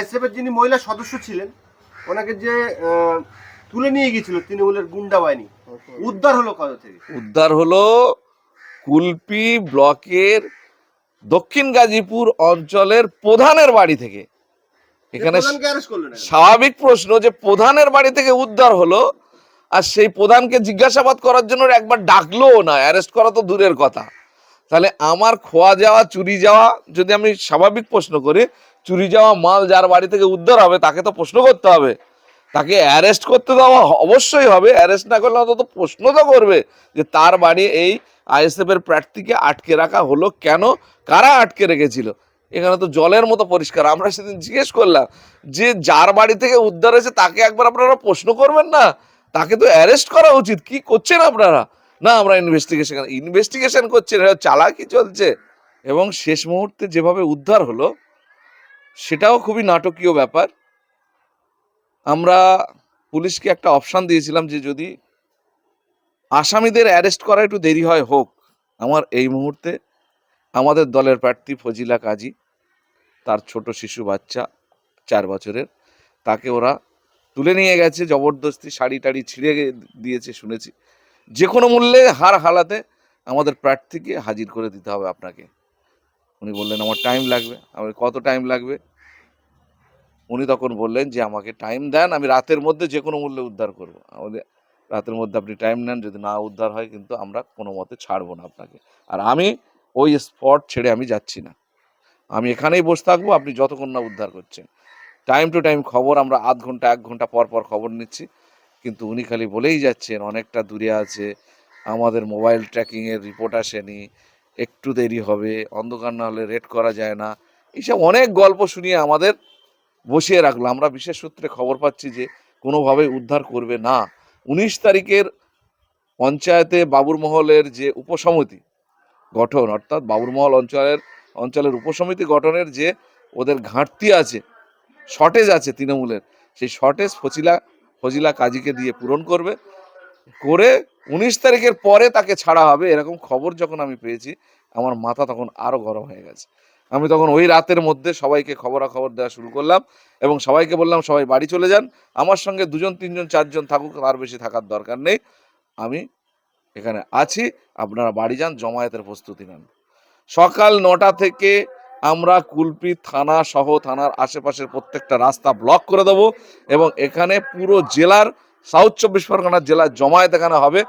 আইসিএফের যিনি মহিলা সদস্য ছিলেন ওনাকে যে তুলে নিয়ে গিয়েছিল তৃণমূলের গুন্ডা বাহিনী উদ্ধার হলো কত থেকে? উদ্ধার হলো কুলপি ব্লকের দক্ষিণ গাজীপুর অঞ্চলের প্রধানের বাড়ি থেকে। এখানে স্বাভাবিক প্রশ্ন যে প্রধানের বাড়ি থেকে উদ্ধার হলো আর সেই প্রধানকে জিজ্ঞাসাবাদ করার জন্য একবার ডাকলো না অ্যারেস্ট করা তো দূরের কথা। তাহলে আমার খোয়া যাওয়া চুরি যাওয়া যদি আমি স্বাভাবিক প্রশ্ন করি চুরি যাওয়া মাল যার বাড়ি থেকে উদ্ধার হবে, তাকে তো প্রশ্ন করতে হবে। তাকে অ্যারেস্ট করতে দেওয়া অবশ্যই হবে। অ্যারেস্ট না করলে অন্তত প্রশ্ন তো করবে যে তার বাড়ি এই আইএসএফ এর প্রার্থীকে আটকে রাখা হলো কেন? কারা আটকে রেখেছিল? এখানে তো জলের মতো পরিষ্কার। আমরা সেদিন জিজ্ঞেস করলাম যে যার বাড়ি থেকে উদ্ধার হয়েছে, তাকে একবার আপনারা প্রশ্ন করবেন না? তাকে তো অ্যারেস্ট করা উচিত। কি করছেন আপনারা? না, আমরা ইনভেস্টিগেশন ইনভেস্টিগেশন করছেন চালাকি চলছে। এবং শেষ মুহূর্তে যেভাবে উদ্ধার হলো সেটাও খুবই নাটকীয় ব্যাপার। আমরা পুলিশকে একটা অপশান দিয়েছিলাম যে যদি আসামিদের অ্যারেস্ট করা একটু দেরি হয়, হোক। আমার এই মুহূর্তে আমাদের দলের প্রার্থী ফজিলা কাজী, তার ছোট শিশু বাচ্চা, চার বছরের, তাকে ওরা তুলে নিয়ে গেছে, জবরদস্তি শাড়ি টাড়ি ছিঁড়ে দিয়েছে শুনেছি। যে কোনো মূল্যে হার হালাতে আমাদের প্রার্থীকে হাজির করে দিতে হবে আপনাকে। উনি বললেন, আমার টাইম লাগবে। আমার কত টাইম লাগবে? উনি তখন বললেন যে, আমাকে টাইম দেন, আমি রাতের মধ্যে যে কোনো মূল্যে উদ্ধার করব। আমাদের রাতের মধ্যে আপনি টাইম নেন, যদি না উদ্ধার হয় কিন্তু আমরা কোনো মতে ছাড়বো না আপনাকে। আর আমি ওই স্পট ছেড়ে আমি যাচ্ছি না। আমি এখানেই বসে থাকব, আপনি যতক্ষণ না উদ্ধার করছেন। টাইম টু টাইম খবর, আমরা আধ ঘণ্টা, এক ঘণ্টা পর পর খবর নিচ্ছি। কিন্তু উনি খালি বলেই যাচ্ছেন, অনেকটা দূরে আছে, আমাদের মোবাইল ট্র্যাকিংয়ের রিপোর্ট আসেনি, একটু দেরি হবে, অন্ধকার না হলে রেড করা যায় না। এইসব অনেক গল্প শুনিয়ে আমাদের বসিয়ে রাখল। আমরা বিশেষ সূত্রে খবর পাচ্ছি যে কোনোভাবে উদ্ধার করবে না। উনিশ তারিখের পঞ্চায়েতে বাবুরমহলের যে উপসমিতি গঠন, অর্থাৎ বাবুরমহল অঞ্চলের অঞ্চলের উপসমিতি গঠনের যে ওদের ঘাটতি আছে শর্টেজ আছে তৃণমূলের, সেই শর্টেজ ফজিলা ফজিলা কাজীকে দিয়ে পূরণ করবে। করে উনিশ তারিখের পরে তাকে ছাড়া হবে, এরকম খবর যখন আমি পেয়েছি, আমার মাথা তখন আরও গরম হয়ে গেছে। আমি তখন ওই রাতের মধ্যে সবাইকে খবরাখবর দেওয়া শুরু করলাম এবং সবাইকে বললাম, সবাই বাড়ি চলে যান। আমার সঙ্গে দুজন, তিনজন, চারজন থাকুক, তার বেশি থাকার দরকার নেই। আমি এখানে আছি, আপনারা বাড়ি যান, জমায়েতের প্রস্তুতি নেন। সকাল নটা থেকে আমরা কুলপি থানা সহ থানার আশেপাশের প্রত্যেকটা রাস্তা ব্লক করে দেবো এবং এখানে পুরো জেলার, সাউথ চব্বিশ পরগনার জেলার জমায়েত এখানে হবে।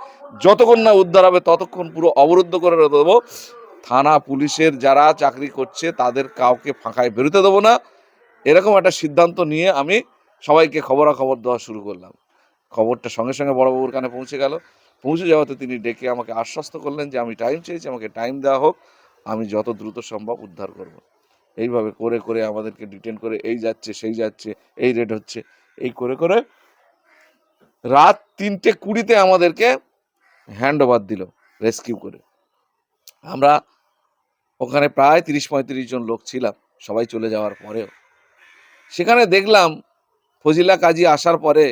যতক্ষণ না উদ্ধার হবে, ততক্ষণ পুরো অবরুদ্ধ করে দেবো। থানা পুলিশের যারা চাকরি করছে, তাদের কাউকে ফাঁকায় বেরোতে দেবো না। এরকম একটা সিদ্ধান্ত নিয়ে আমি সবাইকে খবরাখবর দেওয়া শুরু করলাম। খবরটা সঙ্গে সঙ্গে বড়বাবুর কানে পৌঁছে গেল। পৌঁছে যাওয়াতে তিনি ডেকে আমাকে আশ্বস্ত করলেন যে, আমি টাইম চেয়েছি, আমাকে টাইম দেওয়া হোক, আমি যত দ্রুত সম্ভব উদ্ধার করব। এইভাবে করে করে আমাদেরকে ডিটেন করে, এই যাচ্ছে, সেই যাচ্ছে, এই রেড হচ্ছে। এই করে করে রাত তিনটে কুড়িতে আমাদেরকে হ্যান্ড ওভার দিল রেস্কিউ করে। আমরা ওখানে প্রায় তিরিশ পঁয়ত্রিশ জন লোক ছিলাম, সবাই চলে যাওয়ার পরেও। সেখানে দেখলাম ফজিলা কাজী আসার পরে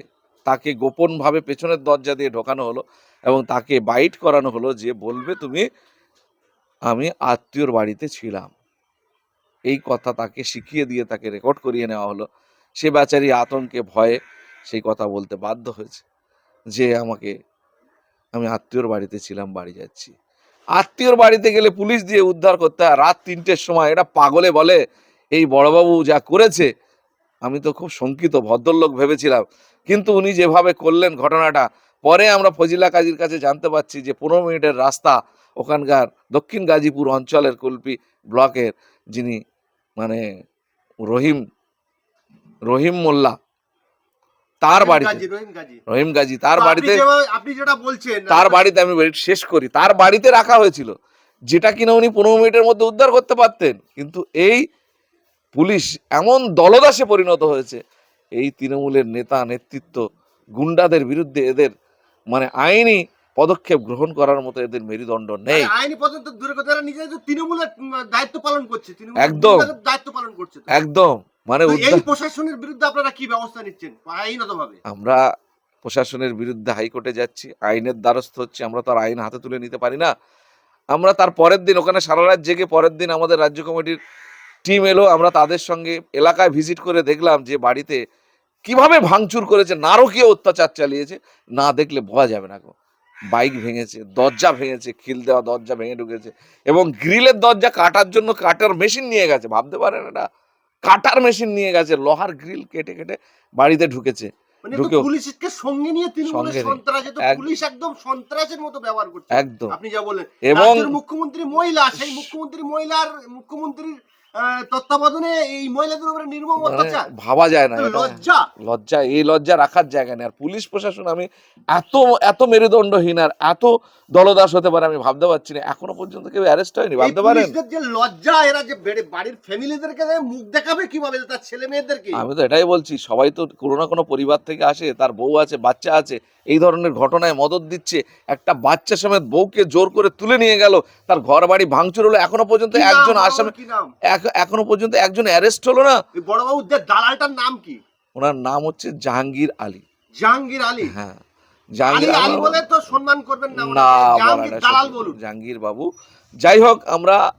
তাকে গোপনভাবে পেছনের দরজা দিয়ে ঢোকানো হলো এবং তাকে বাইট করানো হলো যে, বলবে তুমি, আমি আত্মীয়র বাড়িতে ছিলাম। এই কথা তাকে শিখিয়ে দিয়ে তাকে রেকর্ড করিয়ে নেওয়া হলো। সে বেচারি আতঙ্কে ভয়ে সেই কথা বলতে বাধ্য হয়েছে যে, আমাকে, আমি আত্মীয়র বাড়িতে ছিলাম, বাড়ি যাচ্ছি। আত্মীয়র বাড়িতে গেলে পুলিশ দিয়ে উদ্ধার করতে হয়। রাত তিনটের সময়। এটা পাগলে বলে, এই বড়বাবু যা করেছে। আমি তো খুব শঙ্কিত, ভদ্রলোক ভেবেছিলাম। কিন্তু উনি যেভাবে করলেন ঘটনাটা, পরে আমরা ফজিলা কাজীর কাছে জানতে পারছি যে পনেরো মিনিটের রাস্তা ওখানকার দক্ষিণ গাজীপুর অঞ্চলের কুলপি ব্লকের যিনি মানে রহিম রহিম মোল্লা তার বাড়িতে। রহিম গাজী। তার বাড়িতে আপনি যেটা বলছেন তার বাড়িতে আমি শেষ করি। তার বাড়িতে রাখা হয়েছিল। যেটা কিনা উনি পনেরো মিনিটের মধ্যে উদ্ধার করতে পারতেন। কিন্তু এই পুলিশ এমন দলদাসে পরিণত হয়েছে। এই তৃণমূলের নেতা নেতৃত্ব গুন্ডাদের বিরুদ্ধে এদের মানে আইনি পদক্ষেপ গ্রহণ করার মতো এদের মেরুদণ্ড নেই। আরে আইনি পর্যন্ত দূরে কথা নিজেদের তৃণমূলের দায়িত্ব পালন করছে। একদম। দায়িত্ব পালন করছে একদম। মানে এই প্রশাসনের বিরুদ্ধে আপনারা কি ব্যবস্থা নিচ্ছেন? আইনত ভাবে আমরা প্রশাসনের বিরুদ্ধে হাইকোর্টে যাচ্ছি আইনের দ্বারস্থ হচ্ছে আমরা তো আর আইন হাতে তুলে নিতে পারি না। আমরা তার পরের দিন ওখানে সারা রাত জেগে পরের দিন আমাদের রাজ্য কমিটির টিম এলো আমরা তাদের সঙ্গে এলাকায় ভিজিট করে দেখলাম যে বাড়িতে কীভাবে ভাঙচুর করেছে নারকীয় অত্যাচার চালিয়েছে। না দেখলে বোঝা যাবে না গো। বাইক ভেঙেছে দরজা ভেঙেছে খিল দেওয়া দরজা ভেঙে ঢুকেছে এবং গ্রিলের দরজা কাটার জন্য কাটার মেশিন নিয়ে গেছে ভাবতে পারেন এটা? কাটার মেশিন নিয়ে গেছে লোহার গ্রিল কেটে কেটে বাড়িতে ঢুকেছে। মানে সঙ্গে নিয়ে পুলিশ একদম সন্ত্রাসের মতো ব্যবহার করছে। একদম। আপনি যা এবং মুখ্যমন্ত্রী মহিলা সেই মুখ্যমন্ত্রী মহিলার মুখ্যমন্ত্রীর তত্ত্বাবধানে এই মহিলাদের উপরে নির্মম মানে অত্যাচার? ভাবা যায় না লজ্জা। লজ্জা এই লজ্জা রাখার জায়গা নেই। আর পুলিশ প্রশাসন আমি এত এত মেরুদণ্ডহীন আর এত দলদাস হতে পারে আমি ভাবতে পারছি না। এখনও পর্যন্ত কেউ অ্যারেস্ট হয়নি ভাবতে পারেন? যে লজ্জা এরা যে বাড়ির ফ্যামিলিদেরকে মুখ দেখাবে কীভাবে তার ছেলে মেয়েদেরকে আমি তো এটাই বলছি সবাই তো কোনো না কোনো পরিবার থেকে আসে তার বউ আছে বাচ্চা আছে এই ধরনের ঘটনায় মদত দিচ্ছে একটা বাচ্চা সমেত বউকে জোর করে তুলে নিয়ে গেল তার ঘর বাড়ি ভাঙচুর হলো এখনও পর্যন্ত একজন আসামি এক- এখনও পর্যন্ত একজন অ্যারেস্ট হলো না। বড় বড়বাবু দালালটার নাম কি? ওনার নাম হচ্ছে জাহাঙ্গীর আলী। জাহাঙ্গীর আলী? হ্যাঁ। জাহাঙ্গীর বাবু যাই হোক আমরা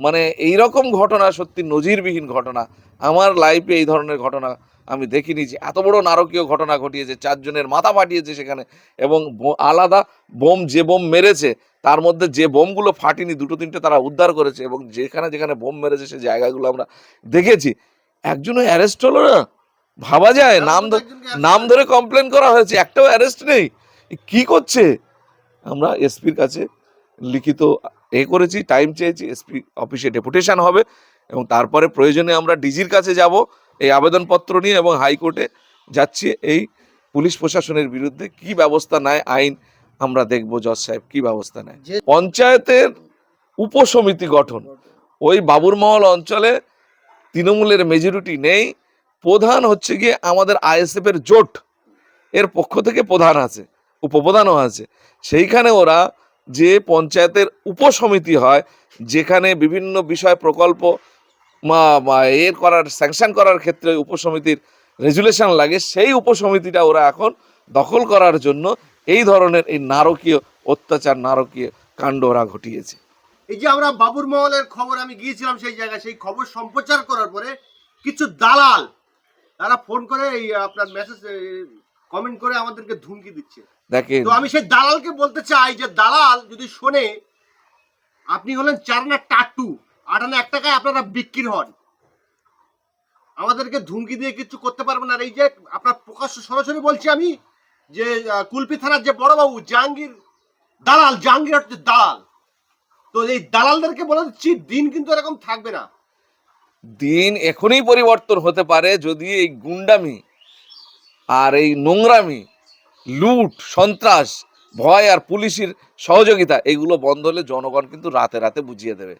মানে এই রকম ঘটনা সত্যি নজিরবিহীন ঘটনা আমার লাইফে এই ধরনের ঘটনা আমি দেখিনি যে এত বড় নারকীয় ঘটনা ঘটিয়েছে, চারজনের মাথা ফাটিয়েছে সেখানে এবং আলাদা বোম যে বোম মেরেছে, তার মধ্যে যে বোমগুলো ফাটিনি, দুটো তিনটে তারা উদ্ধার করেছে এবং যেখানে যেখানে বোম মেরেছে সে জায়গাগুলো আমরা দেখেছি। একজনও অ্যারেস্ট হলো না। ভাবা যায়, নাম নাম ধরে কমপ্লেন করা হয়েছে, একটাও অ্যারেস্ট নেই। কি করছে? আমরা এসপির কাছে লিখিত এ করেছি টাইম চেয়েছি, এসপি অফিসে ডেপুটেশন হবে এবং তারপরে প্রয়োজনে আমরা ডিজির কাছে যাব। এই আবেদনপত্র নিয়ে এবং হাইকোর্টে যাচ্ছি এই পুলিশ প্রশাসনের বিরুদ্ধে কি ব্যবস্থা নেয় আইন আমরা দেখব জজ সাহেব কি ব্যবস্থা নেয়? পঞ্চায়েতের উপসমিতি গঠন। ওই বাবুরমহল অঞ্চলে তৃণমূলের মেজরিটি নেই। প্রধান হচ্ছে গিয়ে আমাদের আইএসএফ এর জোট। এর পক্ষ থেকে প্রধান আছে উপপ্রধানও আছে। সেইখানে ওরা যে পঞ্চায়েতের উপসমিতি হয় যেখানে বিভিন্ন বিষয় প্রকল্প এর করার স্যাংশন করার ক্ষেত্রে উপসমিতির রেজুলেশন লাগে সেই উপসমিতিটা ওরা এখন দখল করার জন্য এই ধরনের এই নারকীয় অত্যাচার নারকীয় কাণ্ড ওরা ঘটিয়েছে। এই যে আমরা বাবুর মহলের খবর আমি গিয়েছিলাম সেই জায়গায় সেই খবর সম্প্রচার করার পরে কিছু দালাল তারা ফোন করে এই আপনার মেসেজ কমেন্ট করে আমাদেরকে ধুমকি দিচ্ছে। দেখেন। তো আমি সেই দালালকে বলতে চাই যে দালাল যদি শোনে আপনি হলেন চার না টাটু আটানা এক টাকায় আপনারা বিক্রি হন। আমাদেরকে ধুমকি দিয়ে কিছু করতে পারবেন আর এই যে আপনার প্রকাশ্য সরাসরি বলছি আমি যে কুলপি থানার যে বড়বাবু জাহাঙ্গীর দালাল জাহাঙ্গীর হচ্ছে দালাল, তো এই দালালদেরকে বলে দিচ্ছি, দিন কিন্তু এরকম থাকবে না। দিন এখনই পরিবর্তন হতে পারে যদি এই গুন্ডামি আর এই নোংরামি, লুট, সন্ত্রাস, ভয় আর পুলিশের সহযোগিতা, এগুলো বন্ধ হলে জনগণ কিন্তু রাতে রাতে বুঝিয়ে দেবে।